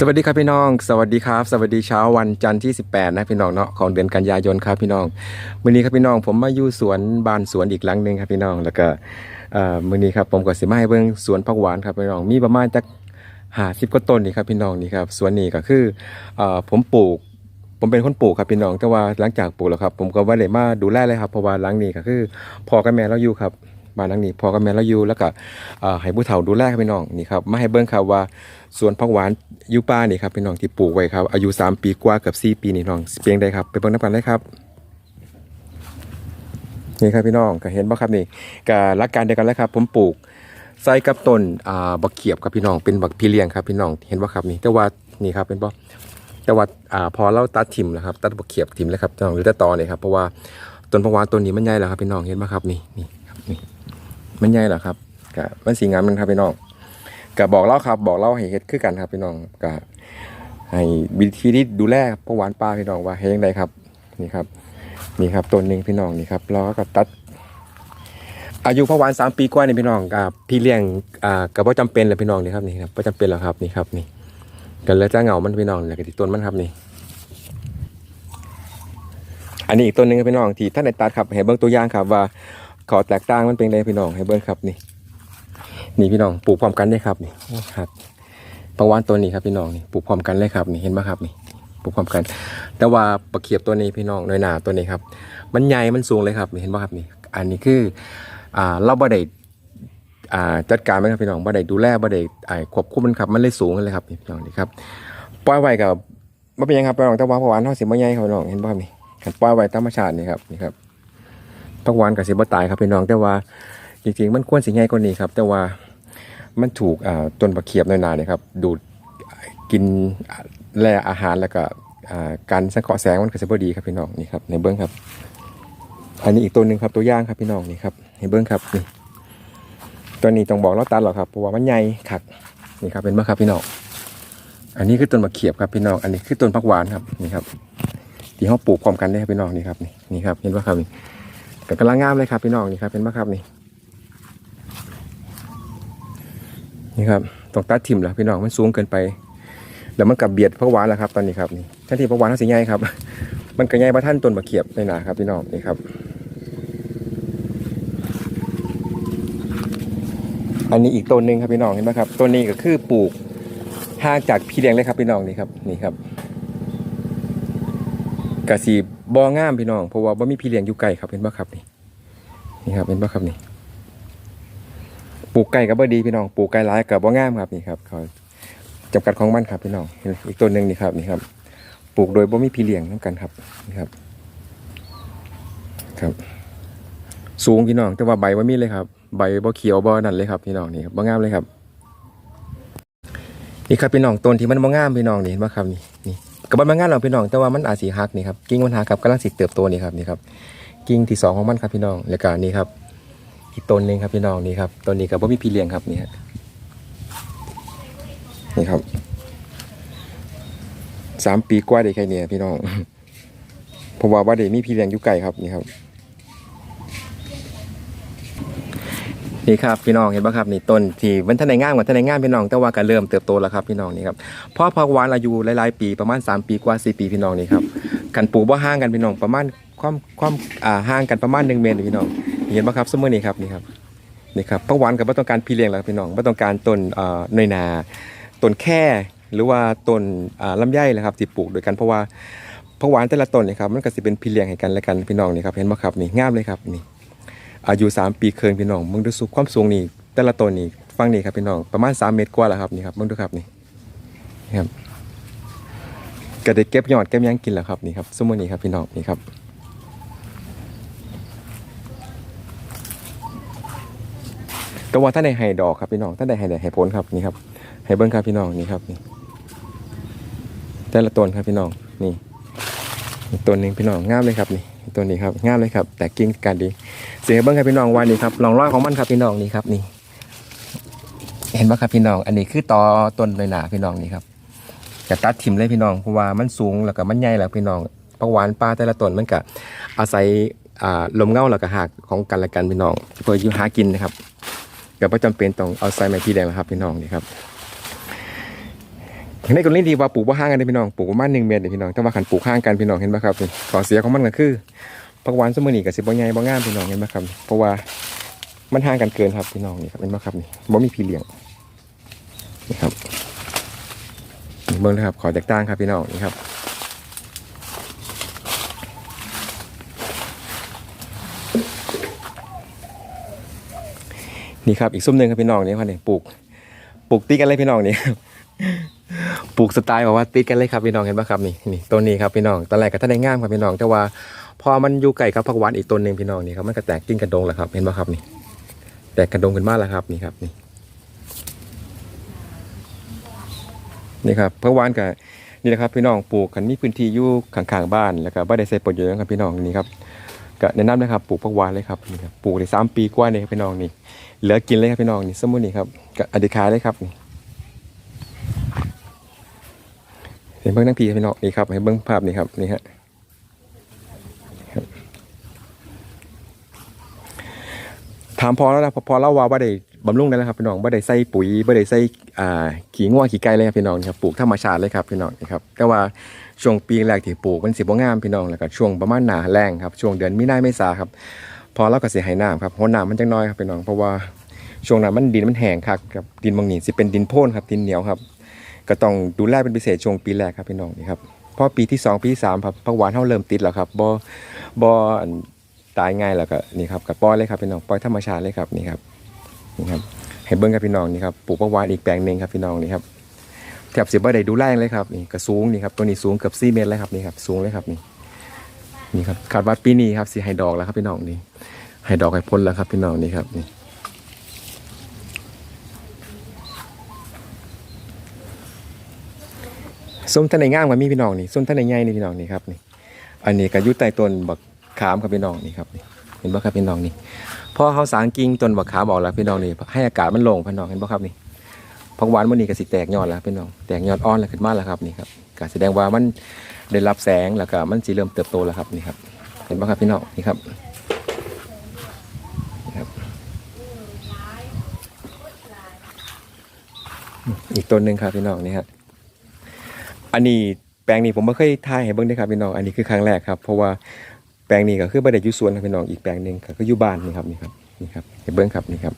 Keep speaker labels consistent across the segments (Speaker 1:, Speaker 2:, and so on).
Speaker 1: สวัสดีครับพี่น้อง สวัสดีครับ สวัสดีเช้าวันจันทร์ที่ 18 นะพี่น้องเนาะของเดือนกันยายนครับพี่น้องมื้อนี้ครับพี่น้องผมมาอยู่สวนบานสวนอีกหลังหนึ่งครับพี่น้องแล้วก็เอ่อมื้อนี้ครับผมก็สิมาให้เบิ่งสวนผักหวานครับพี่น้องมีประมาณจัก50กว่าต้นนี่ครับพี่น้องนี่ครับสวนนี้ก็คือผมปลูก ผมเป็นคนปลูกครับพี่น้องแต่ว่าหลังจากปลูกแล้วครับ ผมก็ว่าได้มาดูแลเลยครับเพราะว่าหลังนี้ก็คือพ่อกับแม่เราอยู่ครับ บ้านหลังนี้พ่อกับแม่เราอยู่แล้วก็ให้ผู้เฒ่าดูแลครับพี่น้องนี่ครับมาให้เบิ่งครับว่าสวนผักหวานยูป้านี่ครับพี่น้องที่ปลูกไว้ครับอายุ 3 ปีกว่าเกับ4ปีนี่น้องเพียงใดครับไปเบิ่งน้ำกันเลยครับนี่ครับพี่น้องก็เห็นบ่ครับนี่ก็หลักการเดียวกันเลยครับผมปลูกใส่กับต้นอ่าบักเขียบครับพี่น้องเป็นบักพี่เลี้ยงครับพี่น้องเห็นบ่ครับนี่แต่ว่านี่ครับเป็นบ่แต่ว่าอ่าพอเราตัดถิ่มแล้วครับตัดบกเขียบถิ่มแล้วครับน้องหรือตัดตอเนี่ยครับเพราะว่าต้นพักหวานต้นนี้มันใหญ่แล้วครับพี่น้องเห็นไหมครับนี่นี่ครับนี่ มันใหญ่แล้วครับกะมันสีงามมันครับพี่น้องกะบอกเล่าครับ บอกเล่าให้เฮ็ดคือกันครับพี่น้องกะให้วิธีที่ดูแลพักหวานปลาพี่น้องว่าเฮ็ดยังไงครับนี่ครับนี่ครับต้นหนึ่งพี่น้องนี่ครับแล้วก็ตัด อายุพักหวานสามปีกว่านี่พี่น้องกับพี่เลี้ยงอ่ากับว่าจำเป็นเลยพี่น้องนี่ครับนี่ครับว่าจำเป็นแล้วครับนี่ครับนี่กันแล้วจะเหงามันพี่น้องแล้วก็ที่ต้นมันครับนี่ อันนี้อีกต้นหนึ่งครับพี่น้องที่ท่านในตัดครับให้เบิ่งตัวอย่างครับว่า ขอแตกต่างมันเป็นไงพี่น้องให้เบิ่งครับนี่ นี่พี่น้องปลูกพร้อมกันได้ครับนี่ครับประวานตัวนี้ครับพี่น้องนี่ปลูกพร้อมกันเลยครับนี่เห็นไหมครับนี่ปลูกพร้อมกัน แต่ว่าปะเขียบตัวนี้พี่น้องน้อยหนาตัวนี้ครับ มันใหญ่มันสูงเลยครับนี่เห็นไหมครับนี่ อันนี้คืออ่าเราบ่ได้อ่าจัดการมันครับพี่น้องบ่ได้ดูแลบ่ได้อ่าควบคุมมันครับมันเลยสูงเลยครับพี่น้องนี่ครับปล่อยไว้กับบ่เป็นยังครับพี่น้องแต่ว่าผักหวานเฮาสิบ่ใหญ่ครับพี่น้องเห็นบ่ครับนี่คันปล่อยไว้ธรรมชาตินี่ครับนี่ครับ ผักหวานก็สิบตายครับพี่น้องแต่ว่าจริงๆมันควรสิใหญ่กว่านี้ครับ แต่ว่ามันถูกต้นบักเขียบน้อยนาเนี่ยครับดูดกินแร่อาหารแล้วก็การสังเคราะห์แสงมันก็สิบ่ดีครับพี่น้องนี่ครับในเบื้องครับ อันนี้อีกตัวหนึ่งครับตัวย่างครับพี่น้องนี่ครับในเบื้องครับนี่ตัวนี้ต้องบอกเราตัดหรอกครับเพราะว่ามันใหญ่ขักนี่ครับเป็นมะครับพี่น้องอันนี้คือต้นมะเขียบครับพี่น้อง อันนี้คือต้นผักหวานครับนี่ครับที่เขาปลูกพร้อมกันได้ครับพี่น้องนี่ครับนี่นี่ครับเห็นปะครับนี่ ก็กำลังงามเลยครับพี่น้องนี่ครับเป็นมะครับนี่นี่ครับต้องตัดทิ่มแล้วพี่น้องมันสูงเกินไป แล้วมันกับเบียดผักหวานแล้วครับ ตอนนี้ครับนี่ท่านที่ผักหวานเขาสีใหญ่ครับ มันก็ใหญ่ประท่านต้นมะเขียบในหนาครับพี่น้องนี่ครับ อันนี้อีกต้นหนึ่งครับพี่น้องเห็นไหมครับต้นนี้ก็คือปลูกห่างจากพี่เลี้ยงเลยครับพี่น้องนี่ครับนี่ครับกระสี บองามพี่น้องเพราะว่าบ่มีพี่เลี้ยงอยู่ไกลครับเห็นปะครับนี่นี่ครับเห็นปะครับนี่ปลูกไก่กับบ่ดีพี่น้องปลูกไก่ร้ายกับบ่งามครับนี่ครับเขาจำกัดของมันครับพี่น้องอีกต้นหนึ่งนี่ครับนี่ครับ ปลูกโดยบ่มีพี่เลี้ยงน้ำกันครับนี่ครับ ครับ สูงพี่น้องแต่ว่าใบว่มีเลยครับ ใบบ่เขียวบ่นั่นเลยครับพี่น้องนี่ครับบ่งามเลยครับนี่ครับพี่น้องต้นที่มันบ่งามพี่น้องนี่เห็นบ่ครับนี่ กับ่งานเราพี่น้องแต่ว่ามันอาจสีหักนี่ครับกิ่งมันหักครับกำลังสิเติบโตนี่ครับนี่ครับกิ่งที่สองของมันครับพี่น้องแล้วก็นี่ครับอีกต้นนึงครับพี่น้องนี่ครับต้นนี้กับว่ามีพี่เลี้ยงครับนี่ฮะนี่ครับสามปีกว่าได้แค่เนี้พี่น้องเพราะว่าบ่ได้มีพี่เลี้ยงอยู่ไกลครับนี่ครับ นี่ครับพี่น้องเห็นป่ะครับนี่ต้นที่มันท่านในง่ามกว่าท่านในง่ามพี่น้องแต่ว่าก็เริ่มเติบโตแล้วครับพี่น้องนี่ครับเพราะพักหวานอายุหลายๆปีประมาณ 3 ปีกว่า 4 ปีพี่น้องนี่ครับกันปลูกบ่ห่างกันพี่น้องประมาณความความอ่าห่างกันประมาณ1เมตรพี่น้องเห็นป่ะครับสมมตินี่ครับนี่ครับนี่ครับพักหวานกับบ่ต้องการพี่เลี้ยงแล้วพี่น้องบ่ต้องการต้นอ่าในนาต้นแค่หรือว่าต้นอ่าลำไยนะครับที่ปลูกด้วยกันเพราะว่าพักหวานแต่ละต้นนี่ครับมันก็สิเป็นพี่เลี้ยงให้กันและกันพี่น้องนี่ครับเห็นป่ะครับนี่งามเลยครับนี่ อายุ 3 ปีเคิงพี่น้องมึงดูสุความสูงนี่แต่ละต้นนี่ฟังนี่ครับพี่น้องประมาณ 3 เมตรกว่าแล้วครับนี่ครับมึงดูครับนี่นะครับก็ได้เก็บยอดเก็บยังกินแล้วครับนี่ครับสมมุตินี่ครับพี่น้องนี่ครับแต่ว่าท่านในไฮดอกครับพี่น้องท่านในไฮแดดไฮผลครับนี่ครับไฮเบิ้งครับพี่น้องนี่ครับนี่แต่ละต้นครับพี่น้องนี่ต้นหนึ่งพี่น้องงามเลยครับนี่ต้นนี้ครับงามเลยครับ แต่กิ่งการดี สียงเบิ้งครับพี่น้องวันนี้ครับลองร้อยของมันครับพี่น้องนี่ครับนี่ เห็นไหมครับพี่น้อง อันนี้คือตอต้นเลยหนาพี่น้องนี่ครับจะตัดถิ่มเลยพี่น้องเพราะว่ามันสูงแล้วก็มันใหญ่แล้วพี่น้องปลาหวานปลาแต่ละต้นมันก็อาศัยลมเงาแล้วก็หักของกันและกันพี่น้องเพื่ออยู่หากินนะครับก็ไม่จำเป็นต้องเอาใส่ไม้พี่แดงแล้วครับพี่น้องนี่ครับในกรณีที่ว่าปลูกบ่าห่างกันเด้อพี่น้องปลูกประมาณ1เมตรเด้อพี่น้องแต่ว่าคันปลูกห่างกันพี่น้องเห็นบ่ครับข้อเสียของมันก็คือ ผักหวานซุมื้อนี้ก็สิบ่ใหญ่บ่งามพี่น้องเห็นบ่ครับ เพราะว่ามันห่างกันเกินครับพี่น้องนี่ครับเห็นบ่ครับนี่บ่มีพี่เลี้ยงนี่ครับนี่เบิ่งนะครับ ขอแตกต่างครับพี่น้องนี่ครับนี่ครับอีกซุ้มหนึ่งครับพี่น้องนี่ครับนี่ปลูกปลูกติดกันเลยพี่น้องนี่ปลูกสไตล์บอกว่าติดกันเลยครับพี่น้องเห็นปะครับนี่นี่ต้นนี้ครับพี่น้องตอนแรกก็ท่านได้งามครับพี่น้องแต่ว่า พอมันอยู่ไก่กับผักหวานอีกต้นหนึ่งพี่น้องนี่ครับมันก็แตกกิ่งกระดงแล้วครับเห็นปะครับนี่ แตกกระดงขึ้นมาแล้วครับนี่ครับนี่นี่ครับผักหวานกับนี่นะครับพี่น้องปลูกกันมีพื้นที่อยู่ข้างๆบ้านแล้วก็บ่ได้ใส่ปุ๋ยเยอะครับพี่น้องนี่ครับก็แนะนำนะครับปลูกผักหวานเลยครับนี่ครับปลูกได้สามปีกว่านี่ครับพี่น้องนี่เหลือกินเลยครับพี่น้องนี่สมุนนี่ครับกับอดิคายเลยครับนี่เห็นเบิ้งทั้งพีพี่น้องนี่ครับให้เบิ้งภาพนี่ครับนี่ฮะครับถามพอแล้วนะพอพอเล่าว่าบ่ได้บำรุงได้แล้วครับพี่น้องบ่ได้ใส่ปุ๋ยบ่ได้ใส่อ่าขี้งัวงขี้ไก่เลยครับพี่น้องครับปลูกธรรมชาติเลยครับพี่น้องนี่ครับแต่ว่าช่วงปีแรกที่ปลูกมันสิบ่งามพี่น้องแล้วก็ช่วงประมาณหนาแรงครับช่วงเดือนมีนาเมษาครับพอเราก็เสียหายน้ำครับเพราะน้ำมันจังน้อยครับพี่น้องเพราะว่าช่วงนั้นมันดินมันแห้งครับกับดินบางนี่สิเป็นดินโพ่นครับดินเหนียวครับก็ต้องดูแลเป็นพิเศษช่วงปีแรกครับพี่น้องนี่ครับพอปีที่สองปีที่สามครับผักหวานเฮาเริ่มติดแล้วครับบ่บ่ ตายง่ายแล้วก็นี่ครับกับปล่อยเลยครับพี่น้องปล่อยธรรมชาติเลยครับนี่ครับนี่ครับให้เบิ่งครับพี่น้องนี่ครับปลูกผักหวานอีกแปลงหนึ่งครับพี่น้องนี่ครับแทบสิบ่ได้ดูแลเลยครับนี่ก็สูงนี่ครับตัวนี้สูงเกือบ4เมตรเลยครับนี่ครับสูงเลยครับนี่นี่ครับคาดว่าปีนี้ครับสิให้ดอกแล้วครับพี่น้องนี่ให้ดอกให้พ้นแล้วครับพี่น้องนี่ครับนี่ส้มท่านในง่ามกับมีพี่น้องนี่ส้มท่านในใหญ่นี่พี่น้องนี่ครับนี่อันนี้ก็ยุใต้ต้นบัก ขามครับพี่น้องนี่ครับนี่เห็นบ่ครับพี่น้องนี่พอเขาสางกิ่งต้นบักขามออกแล้วพี่น้องนี่ให้อากาศมันลงพี่น้องเห็นบ่ครับนี่ผักหวานมันนี่ก็สิแตกยอดแล้วพี่น้องแตกยอดอ่อนแล้วขึ้นมาแล้วครับนี่ครับก็แสดงว่ามันได้รับแสงแล้วก็มันสิเริ่มเติบโตแล้วครับนี่ครับ เห็นบ่ครับพี่น้องนี่ครับอีกต้นหนึ่งครับพี่น้องนี่ฮะอันนี้แปลงนี้ผมไม่เคยถ่ายให้เบิ่งได้ครับพี่น้อง อันนี้คือครั้งแรกครับ เพราะว่า แปลงนี้ก็คือบ่ได้อยู่สวนครับพี่น้องอีกแปลงหนึ่งก็คืออยู่บ้านนี่ครับนี่ครับนี่ครับให้เบิ่งครับนี่ครับ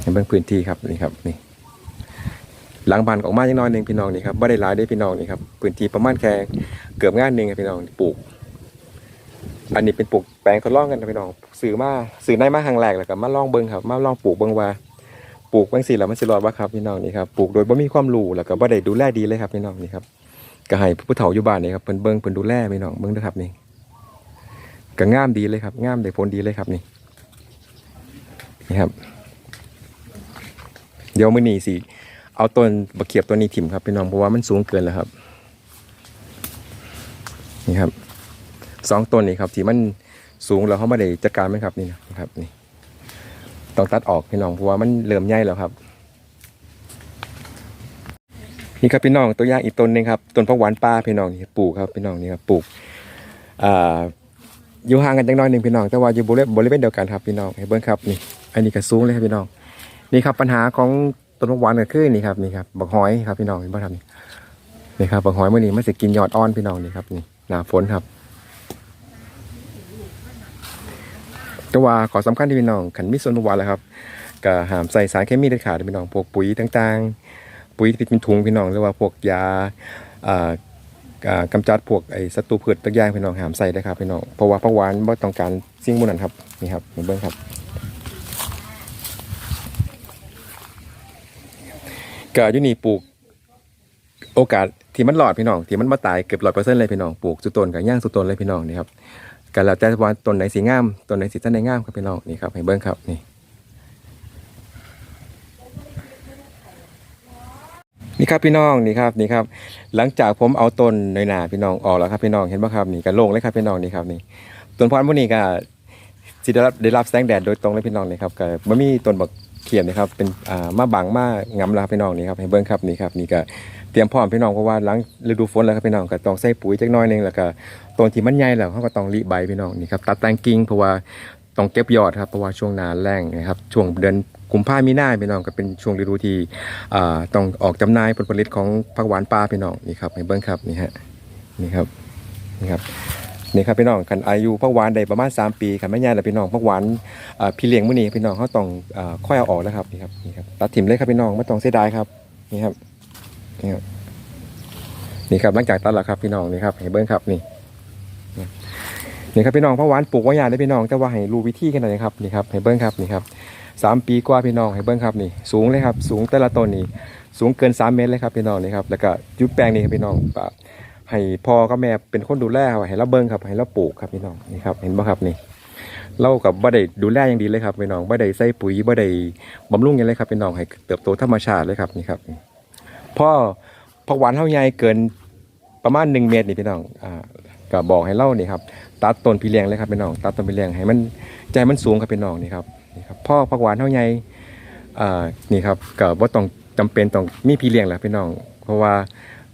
Speaker 1: ให้เบิ่งพื้นที่ครับนี่ครับนี่ หลังบ้านออกมาจังน้อยหนึ่งพี่น้องนี่ครับบ่ได้หลายได้พี่น้องนี่ครับพื้นที่ประมาณแค่เกือบงานหนึ่งครับพี่น้องปลูก อันนี้เป็นปลูกแปลงทดลองกันนะพี่น้องซื้อมาซื้อในมาครั้งแรกแล้วก็มาลองเบิ่งครับมาลองปลูกเบิ่งว่าปลูกบางสิ่แล้วมันสิรอดบ่ครับพี่น้องนี่ครับปลูกโดยบ่มีความรู้แล้วก็บ่ได้ดูแลดีเลยครับพี่น้องนี่ครับก็ให้ผู้เฒ่าอยู่บ้านนี่ครับเพิ่นเบิ่งเพิ่นดูแลพี่น้องเบิ่งเด้อครับนี่ ก็งามดีเลยครับงามได้ผลดีเลยครับนี่นี่ครับ เดี๋ยวมื้อนี้สิเอาต้นบักเขียบตัวนี้ถิ่มครับพี่น้องเพราะว่ามันสูงเกินแล้วครับ นี่ครับสองต้นนี่ครับที่มันสูงแล้วเขาไม่ได้จัดการมันครับนี่นะครับนี่ต้องตัดออกพี่น้องเพราะว่ามันเริ่มใหญ่แล้วครับ นี่ครับพี่น้องตัวอย่างอีกต้นหนึงครับต้นผักหวานป่าพี่น้องนี่ปลูกครับพี่น้องนี่ครับปลูกอ่า อยู่ห่างกันจังน้อยหนึ่งพี่น้อง แต่ว่าอยู่บริเวณบริเวณเดียวกันครับพี่น้องให้เบิ้งครับนี่ อันนี้ก็สูงเลยครับพี่น้อง นี่ครับปัญหาของต้นผักหวานก็คือนี่ครับนี่ครับบักหอยครับพี่น้องเห็นบ่ครับนี่นี่ครับบักหอยเมื่อนี้มันจะกินยอดอ่อนพี่น้องนี่ครับนี่หนาฝนครับแต่ว่าขอสำคัญที่พี่น้องขันมีส่วนวัติแล้วครับก็ห้ามใส่สารเคมีเด็ดขาดพี่น้องพวกปุ๋ยต่างๆ ปุ๋ยที่เป็นถุงพี่น้องหรือว่าพวกยา อ่าจัดพวกไอ้ศัตรูพืชต่างอย่างพี่น้องหามใส่นะครับพี่น้องเพราะว่าผักหวานบ่ต้องการสิ่งพวกนั้นครับนี่ครับเห็นเบิ่งครับก็ยู่นี่ปลูก โอกาสที่มันหลอดพี่น้องที่มันมาตายเกือบร้อยเปอร์เซ็นต์เลยพี่น้องปลูกสุดต้นกับย่างสุดต้นเลยพี่น้องนี่ครับกันแล้วแต่ว่าต้นไหนสีงามต้นไหนสีท่านไหนงามครับพี่น้องนี่ครับให้เบิ้งครับนี่นี่ ครับพี่น้องนี่ครับนี่ครับ หลังจากผมเอาต้นในนาพี่น้องออกแล้วครับพี่น้องเห็นป่ะครับนี่ก็โล่งเลยครับพี่น้องนี่ครับนี่ต้นพรพวกนี้ก็สิได้รับได้รับแสงแดดโดยตรงเลยพี่น้องนี่ครับก็บ่มีต้นบักเขียนนะครับเป็นอ่ามาบังมางํแล้วครับพี่น้องนี่ครับให้เบิ้งครับนี่ครับนี่ก็เตรียมพร้อมพี่น้องเพราะว่าหลังฤดูฝนแล้วครับพี่น้องก็ต้องใส่ปุ๋ยจักหน้อยหนึงแล้วก็ต้นที่มันใหญ่แล้วเขาก็ต้องรีใบพี่น้องนี่ครับตัดแต่งกิ่งเพราะว่าต้องเก็บยอดครับเพราะว่าช่วงหนาแรงนะครับช่วงเดือน กุมภามีหน้าพี่น้องก็เป็นช่วงฤดูที่ต้องออกจำหน่ายผลผลิตของผักหวานป่าพี่น้องนี่ครับให้เบิ้งครับนี่ฮะนี่ครับนี่ครับนี่ครับพี่น้องกันอายุผักหวานได้ประมาณ 3 ปีคันแม่ย่าและพี่น้องผักหวานพี่เลี้ยงมื้อนี้พี่น้องเขาต้องค่อยเอาออกแล้วครับนี่ครับนี่ครับตัดถิ่มเลยครับพี่น้องไม่ต้องเสียดายครับนี่ครับนี่ครับนี่ครับหลังจากตัดแล้วครับพี่น้องนี่ครับให้เบิ้งครับนี่นี่ครับพี่น้องพระหวานปลูกไว้ยาได้พี่น้องแต่ว่าให้รู้วิธีกันหน่อยครับนี่ครับให้เบิ้งครับนี่ครับ สามปีกว่าพี่น้องให้เบิ้งครับนี่สูงเลยครับ สูงแต่ละต้นนี่สูงเกิน3เมตรเลยครับพี่น้องนี่ครับแล้วก็ยุบแปลงนี่ครับพี่น้องให้พ่อกับแม่เป็นคนดูแลครับให้เราเบิ้งครับให้เราปลูกครับพี่น้องนี่ครับเห็นบ่ครับนี่เรากับบ่ได้ดูแลอย่างดีเลยครับพี่น้องบ่ได้ใส่ปุ๋ยบ่ได้บำรุงอย่างเลยครับพี่น้องให้เติบโตธรรมชาติเลยครับนี่ครับพ่อผักหวานเท่าใหญ่เกินประมาณ1เมตรนี่พี่น้องอ่าก็บอกให้เรานี่ครับตัดต้นพี่เลี้ยงเลยครับพี่น้องตัดต้นพี่เลี้ยงให้มันใจมันสูงครับพี่น้องนี่ครับ นี่ครับพ่อผักหวานเท่าไงนี่ครับก็บ่ต้องจำเป็นต้องมีพี่เลี้ยงแหละพี่น้อง เพราะว่า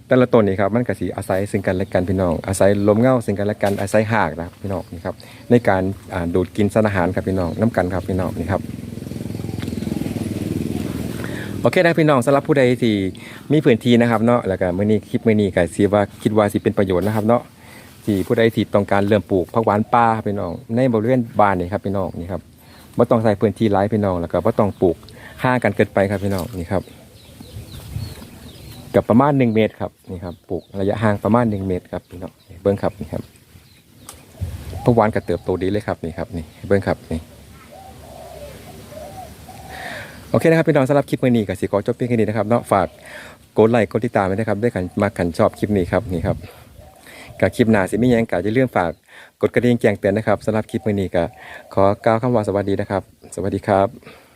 Speaker 1: แต่ละต้นนี่ครับมันก็สิอาศัยซึ่งกันและกันพี่น้อง อาศัยลมเงาซึ่งกันและกันอาศัยหากนะครับพี่น้องนี่ครับในการดูดกินสารอาหารครับพี่น้องน้ำกันครับพี่น้องนี่ครับโอเคนะพี่น้องสำหรับผู้ใดที่มีพื้นที่นะครับเนาะแล้วก็มื้อนี้คลิปมื้อนี้ก็สิว่าคิดว่าสิเป็นประโยชน์นะครับเนาะที่ผู้ใดที่ต้องการเริ่มปลูกผักหวานป่าพี่น้องในบริเวณบ้านนี่ครับพี่น้องนี่ครับ ไม่ต้องใส่พื้นที่หลายพี่น้องแล้วก็ไม่ต้องปลูกห่างกันเกินไปครับพี่น้องนี่ครับกับประมาณ1เมตรครับนี่ครับปลูกระยะห่างประมาณ1เมตรครับพี่น้องเบิ้งครับนี่ครับผักวานก็เติบโตดีเลยครับนี่ครับนี่เบิ้งครับนี่โอเคนะครับพี่น้องสำหรับคลิปวันนี้ก็สิขอจบเพียงแค่นี้นะครับเนาะฝากกดไลค์กดติดตามไว้นะครับด้วยกันมาขันชอบคลิปนี้ครับนี่ครับ กับคลิปหน้าสิไม่ยังกะจะเรื่องฝากกดกระดิ่งแจ้งเตือนนะครับสำหรับคลิปมื้อนี้ก็ขอกล่าวคำว่าสวัสดีนะครับ สวัสดีครับ